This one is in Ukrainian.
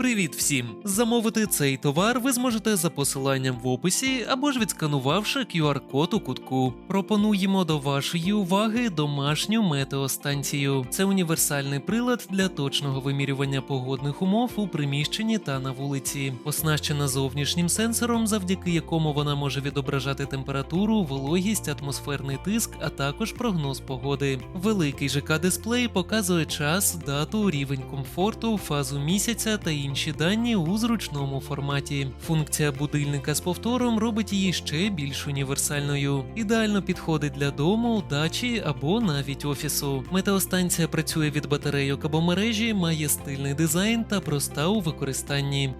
Привіт всім! Замовити цей товар ви зможете за посиланням в описі або ж відсканувавши QR-код у кутку. Пропонуємо до вашої уваги домашню метеостанцію. Це універсальний прилад для точного вимірювання погодних умов у приміщенні та на вулиці. Оснащена зовнішнім сенсором, завдяки якому вона може відображати температуру, вологість, атмосферний тиск, а також прогноз погоди. Великий ЖК-дисплей показує час, дату, рівень комфорту, фазу місяця та інші дані у зручному форматі. Функція будильника з повтором робить її ще більш універсальною. Ідеально підходить для дому, дачі або навіть офісу. Метеостанція працює від батарейок або мережі, має стильний дизайн та проста у використанні.